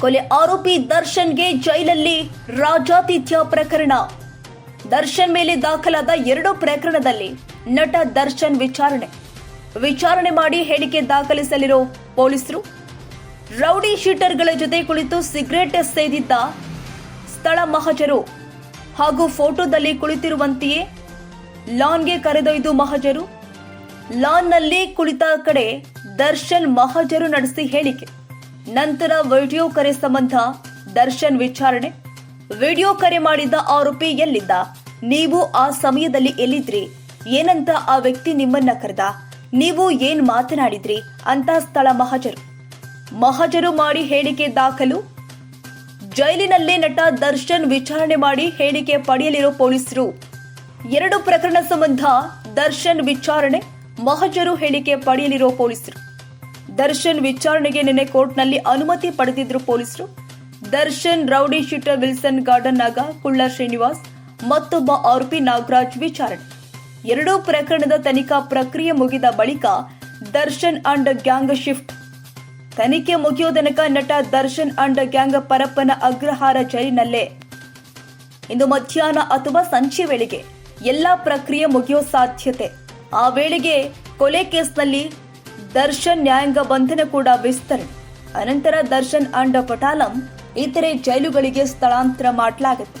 ಕೊಲೆ ಆರೋಪಿ ದರ್ಶನ್ಗೆ ಜೈಲಲ್ಲಿ ರಾಜಾತಿಥ್ಯ ಪ್ರಕರಣ. ದರ್ಶನ್ ಮೇಲೆ ದಾಖಲಾದ ಎರಡು ಪ್ರಕರಣದಲ್ಲಿ ನಟ ದರ್ಶನ್ ವಿಚಾರಣೆ. ವಿಚಾರಣೆ ಮಾಡಿ ಹೇಳಿಕೆ ದಾಖಲಿಸಲಿರೋ ಪೊಲೀಸರು. ರೌಡಿ ಶೀಟರ್ಗಳ ಜೊತೆ ಕುಳಿತು ಸಿಗರೇಟ್ ಸೇದಿದ್ದ ಸ್ಥಳ ಮಹಜರು ಹಾಗೂ ಫೋಟೋದಲ್ಲಿ ಕುಳಿತಿರುವಂತೆಯೇ ಲಾನ್ಗೆ ಕರೆದೊಯ್ದು ಮಹಜರು. ಲಾನ್ನಲ್ಲಿ ಕುಳಿತ ಕಡೆ ದರ್ಶನ್ ಮಹಜರು ನಡೆಸಿ ಹೇಳಿಕೆ. ನಂತರ ವಿಡಿಯೋ ಕರೆ ಸಂಬಂಧ ದರ್ಶನ್ ವಿಚಾರಣೆ. ವಿಡಿಯೋ ಕರೆ ಮಾಡಿದ್ದ ಆರೋಪಿ ಎಲ್ಲಿದ್ದ? ನೀವು ಆ ಸಮಯದಲ್ಲಿ ಎಲ್ಲಿದ್ರಿ? ಏನಂತ ಆ ವ್ಯಕ್ತಿ ನಿಮ್ಮನ್ನ ಕರೆದ? ನೀವು ಏನ್ ಮಾತನಾಡಿದ್ರಿ? ಅಂತ ಸ್ಥಳ ಮಹಜರು. ಮಹಜರು ಮಾಡಿ ಹೇಳಿಕೆ ದಾಖಲು. ಜೈಲಿನಲ್ಲೇ ನಟ ದರ್ಶನ್ ವಿಚಾರಣೆ ಮಾಡಿ ಹೇಳಿಕೆ ಪಡೆಯಲಿರೋ ಪೊಲೀಸರು. ಎರಡು ಪ್ರಕರಣ ಸಂಬಂಧ ದರ್ಶನ್ ವಿಚಾರಣೆ, ಮಹಜರು ಹೇಳಿಕೆ ಪಡೆಯಲಿರೋ ಪೊಲೀಸರು. ದರ್ಶನ್ ವಿಚಾರಣೆಗೆ ನಿನ್ನೆ ಕೋರ್ಟ್ನಲ್ಲಿ ಅನುಮತಿ ಪಡೆದಿದ್ರು ಪೊಲೀಸರು. Darshan, rowdy sheeter Wilson garden Naga Kulla Srinivas, ಮತ್ತೊಬ್ಬ ಆರೋಪಿ ನಾಗರಾಜ್ ವಿಚಾರಣೆ. ಎರಡೂ ಪ್ರಕರಣದ ತನಿಖಾ ಪ್ರಕ್ರಿಯೆ ಮುಗಿದ ಬಳಿಕ ದರ್ಶನ್ ಅಂಡ್ ಗ್ಯಾಂಗ್ ಶಿಫ್ಟ್. ತನಿಖೆ ಮುಗಿಯೋ ತನಕ ನಟ ದರ್ಶನ್ ಅಂಡ್ ಗ್ಯಾಂಗ್ ಪರಪ್ಪನ ಅಗ್ರಹಾರ ಜೈಲಿನಲ್ಲೇ. ಇಂದು ಮಧ್ಯಾಹ್ನ ಅಥವಾ ಸಂಜೆ ವೇಳೆಗೆ ಎಲ್ಲಾ ಪ್ರಕ್ರಿಯೆ ಮುಗಿಯೋ ಸಾಧ್ಯತೆ. ಆ ವೇಳೆಗೆ ಕೊಲೆ ಕೇಸ್ನಲ್ಲಿ ದರ್ಶನ್ ನ್ಯಾಯಾಂಗ ಬಂಧನ ಕೂಡ ವಿಸ್ತರಣೆ. ಅನಂತರ ದರ್ಶನ್ ಅಂಡ ಪಟಾಲಂ ಇತರೆ ಜೈಲುಗಳಿಗೆ ಸ್ಥಳಾಂತರ ಮಾಡಲಾಗುತ್ತೆ.